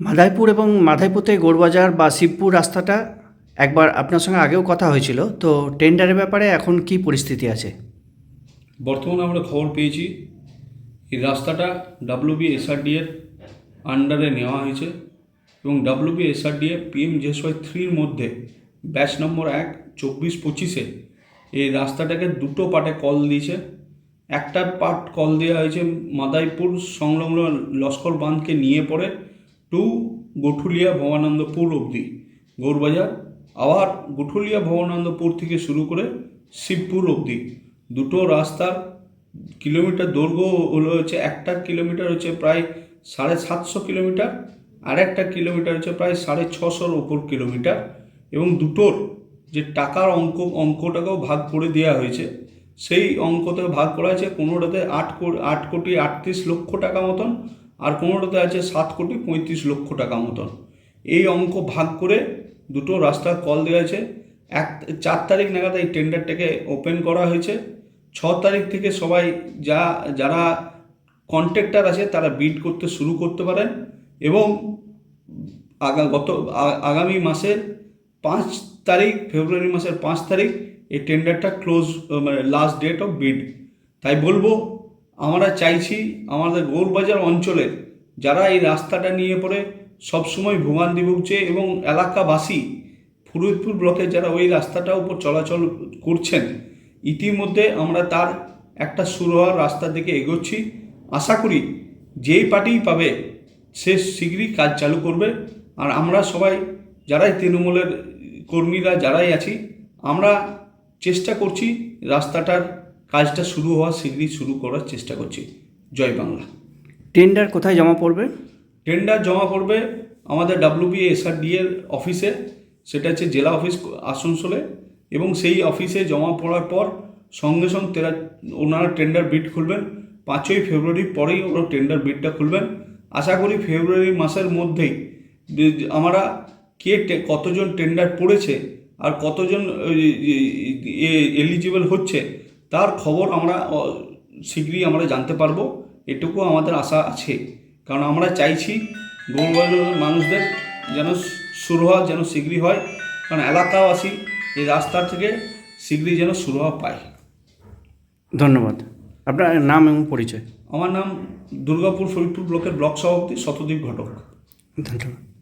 মাধাইপুর এবং মাধাইপুর থেকে গৌরবাজার বা শিবপুর রাস্তাটা একবার আপনার সঙ্গে আগেও কথা হয়েছিল, তো টেন্ডারের ব্যাপারে এখন কি পরিস্থিতি আছে? বর্তমানে আমরা খবর পেয়েছি, এই রাস্তাটা ডাব্লিউবি এসআরডি এর আন্ডারে নেওয়া হয়েছে এবং WB SRD A PM JSY থ্রির মধ্যে ব্যাচ নম্বর এক, চব্বিশ পঁচিশে এই রাস্তাটাকে দুটো পার্টে কল দিয়েছে। একটা পার্ট কল দেওয়া হয়েছে মাদাইপুর সংলগ্ন লস্কর বাঁধকে নিয়ে পড়ে টু গঠুলিয়া ভবানন্দপুর অবধি। গৌরবাজার, আবার গঠুলিয়া ভবানন্দপুর থেকে শুরু করে শিবপুর অবধি। দুটো রাস্তার কিলোমিটার দৈর্ঘ্য হলো হচ্ছে একটা কিলোমিটার হচ্ছে প্রায় সাড়ে সাতশো কিলোমিটার আর একটা কিলোমিটার হচ্ছে প্রায় সাড়ে ছশোর ওপর কিলোমিটার এবং দুটোর যে টাকার অঙ্ক, অঙ্কটাকেও ভাগ করে দেওয়া হয়েছে। সেই অঙ্কতে ভাগ করা হয়েছে কোনোটাতে আট কোটি আট কোটি আটত্রিশ লক্ষ টাকা মতন আর কোনোটাতে আছে সাত কোটি পঁয়ত্রিশ লক্ষ টাকা মতন। এই অঙ্ক ভাগ করে দুটো রাস্তার কল দেওয়া হয়েছে এক, চার তারিখ নাগাদ এই টেন্ডারটাকে ওপেন করা হয়েছে। ছ তারিখ থেকে সবাই যা, যারা কন্ট্রাক্টর আছে তারা বিড করতে শুরু করতে পারেন এবং আগা, গত আগামী মাসের পাঁচ তারিখ, ফেব্রুয়ারি মাসের পাঁচ তারিখ এই টেন্ডারটা ক্লোজ মানে লাস্ট ডেট অফ বিড তাই বলব আমরা চাইছি আমাদের গৌরবাজার অঞ্চলের যারা এই রাস্তাটা নিয়ে পড়ে সবসময় ভোগান্তি ভুগছে এবং এলাকাবাসী ফরিদপুর ব্লকে যারা ওই রাস্তাটার উপর চলাচল করছেন, ইতিমধ্যে আমরা তার একটা শুরু হওয়ার রাস্তার দিকে এগোচ্ছি। আশা করি যেই পার্টিই পাবে, সে শীঘ্রই কাজ চালু করবে। আর আমরা সবাই, যারাই তৃণমূলের কর্মীরা, যারাই আছি, আমরা চেষ্টা করছি রাস্তাটার কাজটা শুরু হওয়া শীঘ্রই শুরু করার চেষ্টা করছি। জয় বাংলা। টেন্ডার কোথায় জমা পড়বে? টেন্ডার জমা পড়বে আমাদের ডাব্লিউবি এসআরডি এর অফিসে। সেটা হচ্ছে জেলা অফিস আসানসোলে এবং সেই অফিসে জমা পড়ার পর সঙ্গে সঙ্গে তেরা ওনারা টেন্ডার বিড খুলবেন। পাঁচই ফেব্রুয়ারি পরেই ওরা টেন্ডার বিডটা খুলবেন। আশা করি ফেব্রুয়ারি মাসের মধ্যেই আমরা কে কতজন টেন্ডার পড়েছে আর কতজন এলিজিবল হচ্ছে তার খবর আমরা শীঘ্রই আমরা জানতে পারব। এটুকু আমাদের আশা আছে। কারণ আমরা চাইছি গৌরবাজারের মানুষদের যেন শুরু হওয়া যেন শীঘ্রই হয়। কারণ এলাকাবাসী এই রাস্তা থেকে শীঘ্রই যেন শুরু হওয়া পায়। ধন্যবাদ। আপনার নাম এবং পরিচয়? আমার নাম দুর্গাপুর ফরিদপুর ব্লকের ব্লক সভাপতি শতদ্বীপ ঘটক। ধন্যবাদ।